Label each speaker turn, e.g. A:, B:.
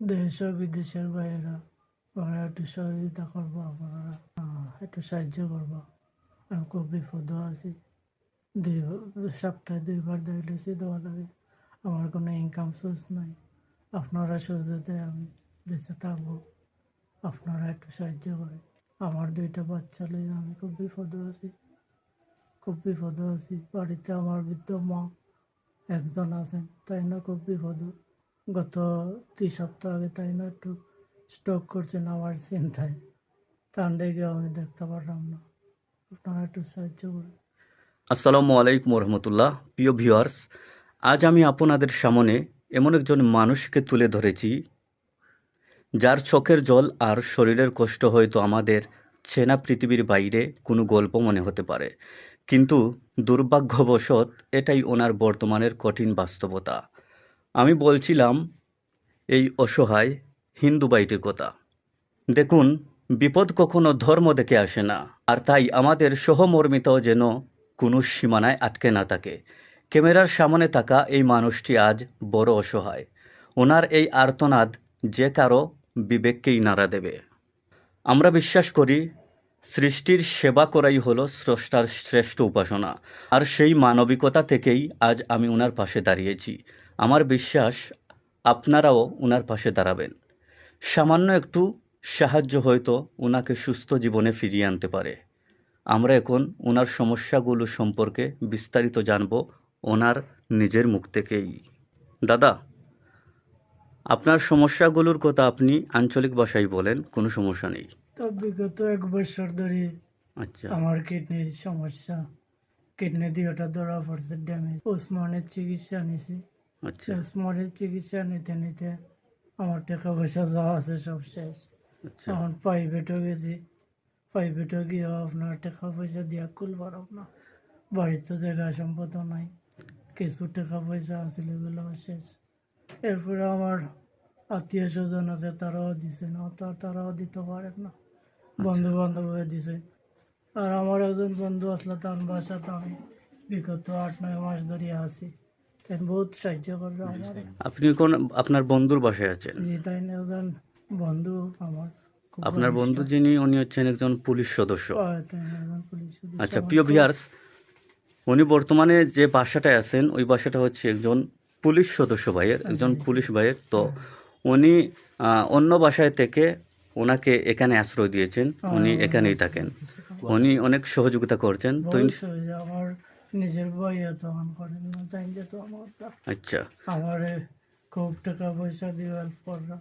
A: দেশ বিদেশের আপনারা একটু সহযোগিতা করব আপনারা। একটু সাহায্য করব। আমি খুব বিপদ আছি। দুই সপ্তাহে দুইবার ডায়ালিসিস দেওয়া লাগে। আমার কোনো ইনকাম সোর্স নাই। আপনারা সহযোগিতায় আমি বেঁচে থাকব। আপনারা একটু সাহায্য করে আমার দুইটা বাচ্চা লইয়া আমি খুব বিপদ আছি। খুব বিপদ আছি। বাড়িতে আমার বৃদ্ধ মা একজন আছেন, তাই না খুব বিপদ। গত দুই সপ্তাহ আগে তাই না একটু স্ট্রোক করছেন আমার চিন্তায়। তান্ডে গিয়ে আমি দেখতে পারলাম না। আপনারা একটু সাহায্য করুন।
B: আসসালামু আলাইকুম রহমতুল্লাহ প্রিয় ভিউয়ার্স, আজ আমি আপনাদের সামনে এমন একজন মানুষকে তুলে ধরেছি, যার চোখের জল আর শরীরের কষ্ট হয়তো আমাদের চেনা পৃথিবীর বাইরে কোনো গল্প মনে হতে পারে। কিন্তু দুর্ভাগ্যবশত এটাই ওনার বর্তমানের কঠিন বাস্তবতা। আমি বলছিলাম এই অসহায় হিন্দু বাইটির কথা। দেখুন, বিপদ কখনো ধর্ম দেখে আসে না, আর তাই আমাদের সহমর্মিত যেন কোনো সীমানায় আটকে না থাকে। ক্যামেরার সামনে থাকা এই মানুষটি আজ বড় অসহায়। ওনার এই আর্তনাদ যে কারও বিবেককেই নাড়া দেবে। আমরা বিশ্বাস করি, সৃষ্টির সেবা করাই হলো স্রষ্টার শ্রেষ্ঠ উপাসনা, আর সেই মানবিকতা থেকেই আজ আমি ওনার পাশে দাঁড়িয়েছি। আমার বিশ্বাস আপনারাও ওনার পাশে দাঁড়াবেন। সামান্য একটু সাহায্য হয়তো ওনাকে সুস্থ জীবনে ফিরিয়ে আনতে পারে। আমরা এখন ওনার সমস্যাগুলো সম্পর্কে বিস্তারিত জানব ওনার নিজের মুখ থেকেই। দাদা আপনার সমস্যাগুলোর কথা আপনি আঞ্চলিক ভাষায় বলেন কোনো সমস্যা নেই।
A: তো বিগত এক বছর ধরে
B: আচ্ছা।
A: আমার কিডনির সমস্যা। কিডনি দুইটা ধরা পড়ছে ড্যামেজ ওসমানের চিকিৎসা নিছি
B: আচ্ছা।
A: ওসমানের চিকিৎসা নিতে নিতে আমার টাকা পয়সা যা আছে সব শেষ।
B: আচ্ছা।
A: এখন প্রাইভেটও গেছি। প্রাইভেটও গিয়েও আপনার টাকা পয়সা দিয়া কুল পারব না। বাড়িতে জায়গা সম্পদ নাই। কিছু টাকা পয়সা আছিল এগুলো শেষ। এরপরে আমার আত্মীয় স্বজন আছে তারাও দিছে না তার তারাও দিতে পারে না। বন্ধু বান্ধব হয়ে দিছে। আর আমার একজন বন্ধু আসলে তার বাসাতে আমি বিগত আট নয় মাস ধরে আছি। বহুত সাহায্য করবে আমার
B: আপনি কোন আপনার বন্ধুর বাসায় আছেন?
A: জি তাই না একজন বন্ধু আমার
B: আপনার বন্ধু যিনি উনি হচ্ছেন একজন পুলিশ সদস্য।
A: একজন।
B: আচ্ছা প্রিয় ভিয়ার্স উনি বর্তমানে যে বাসাটায় আছেন ওই বাসাটা হচ্ছে একজন পুলিশ সদস্য ভাইয়ের একজন
A: আচ্ছা।
B: পুলিশ ভাইয়ের। তো উনি অন্য বাসায় থেকে ওনাকে এখানে আশ্রয় দিয়েছেন। উনি এখানেই থাকেন। উনি অনেক সহযোগিতা করছেন। তো
A: আমার নিজের বইয়া তখন করেন না তাই যে তো আমার
B: আচ্ছা।
A: আমার খুব টাকা পয়সা দিয়ে হেল্প করলাম